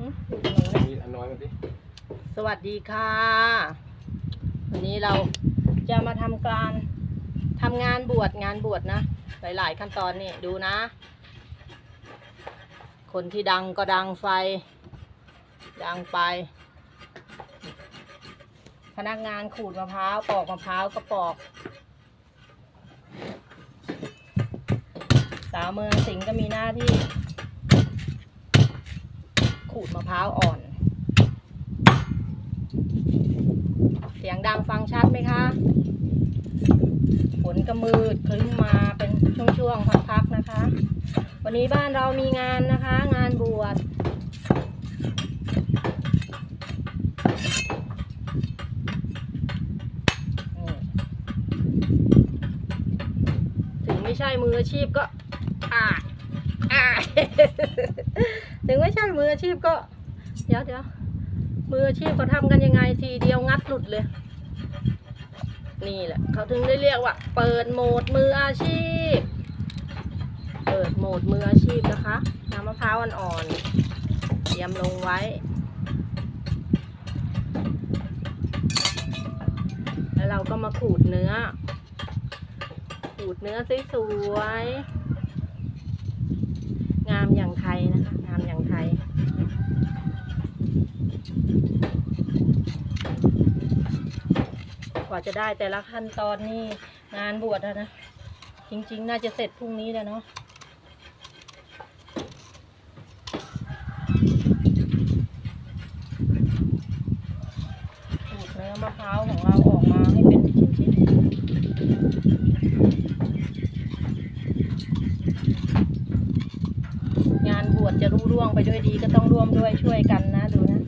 หึมีอันน้อยมาดิสวัสดีค่ะ วันนี้เราจะมาทำการทำงานบวชงานบวชนะ หลายๆขั้นตอนนี่ดูนะ คนที่ดังก็ดังไฟ ดังไป พนักงานขูดมะพร้าวปอกมะพร้าวก็ปอก สาวเมืองสิงห์ก็มีหน้าที่ ขูดมะพร้าวอ่อน เสียงดังฟังชัดไหมคะ ฝนก็มืดคลึ้มมาเป็นช่วงๆพักๆนะคะ วันนี้บ้านเรามีงานนะคะ งานบวชถึงไม่ใช่มืออาชีพก็อ่าอ่า ถึงไม่ใช่มืออาชีพก็ เดี๋ยวเดี๋ยวมืออาชีพเขาทำกันยังไงทีเดียวงัดหลุดเลย นี่แหละเขาถึงได้เรียกว่า เปิดโหมดมืออาชีพ เปิดโหมดมืออาชีพนะคะน้ำมะพร้าวอ่อนๆเตรียมลงไว้ แล้วเราก็มาขูดเนื้อ ขูดเนื้อสวยๆ งามอย่างไทยนะคะ งามอย่างไทย กว่าจะได้แต่ละขั้นตอนนี่งานบวชนะ จริง ๆ น่าจะเสร็จพรุ่งนี้แล้วเนาะขูดเนื้อมะพร้าวของเราออกมาให้เป็นชิ้นๆ งาน บวชจะรุ่ร่วงไปด้วยดีก็ต้องร่วมด้วยช่วยกันนะดูนะ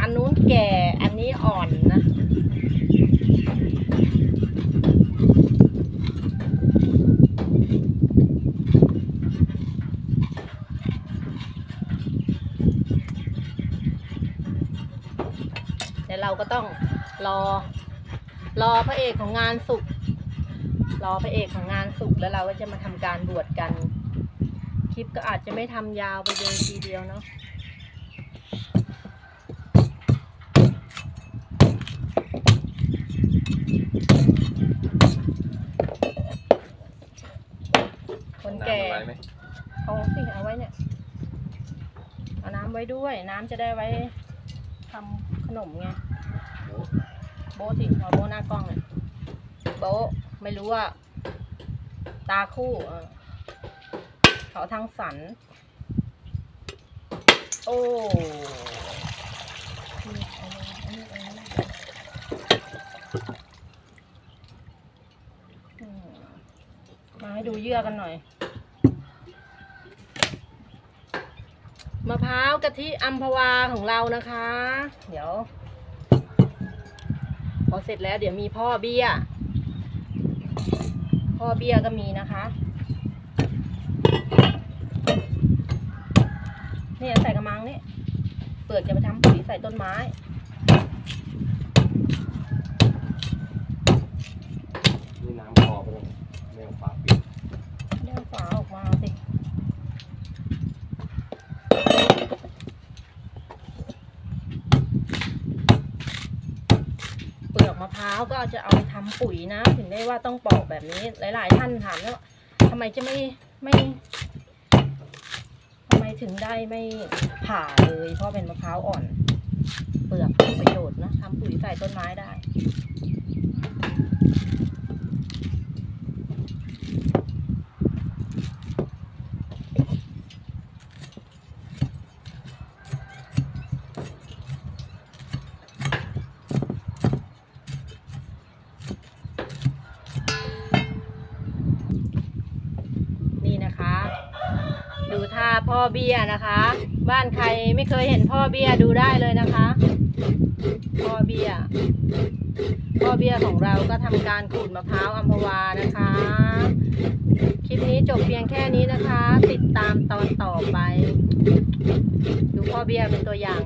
อันนู้นแก่อันนี้อ่อนนะเดี๋ยวเราก็ต้องรอ รอพระเอกของงานสุกรอพระเอกของงานสุกแล้วเราก็จะมาทำการบวชกัน ลิปก็อาจจะไม่ทำยาวไปเลยทีเดียวเนาะคนแก่เอาสิเอาไว้เนี่ย เอาน้ำไว้ด้วย น้ำจะได้ไว้ทำขนมไง โบสิเอาโบหน้ากล้องเนี่ยโบไม่รู้ว่า ตาคู่เออ เขาทางสัน โอ้มมาให้ดูเยื่อกันหน่อย มะพร้าวกะทิอัมพวาของเรานะคะ เดี๋ยว พอเสร็จแล้วเดี๋ยวมีพ่อเบี้ย พ่อเบี้ยก็มีนะคะ นี่ใส่กระมังนี่เปลือกจะไปทำปุ๋ยใส่ต้นไม้นี่น้ำพอไปเลยไม่เอาฝาปิดเดี๋ยวฝาออกมาสิเปลือกมะพร้าวก็จะเอาไปทำปุ๋ยนะ ถึงได้ว่าต้องปอกแบบนี้ หลาย ๆ ท่านถามว่าทำไมจะไม่ไม่ทำไมถึงได้ไม่ผ่าเลย เพราะเป็นมะพร้าวอ่อน เปลือกมีประโยชน์นะทำปุ๋ยใส่ต้นไม้ได้ นี่นะคะ ดูท่า พ่อเบี้ยนะคะ บ้านใครไม่เคยเห็นพ่อเบี้ยดูได้เลยนะคะ พ่อเบี้ย พ่อเบี้ยของเราก็ทำการขูดมะพร้าวอัมพวานะคะ คลิปนี้จบเพียงแค่นี้นะคะ ติดตามตอนต่อไป ดูพ่อเบี้ยเป็นตัวอย่าง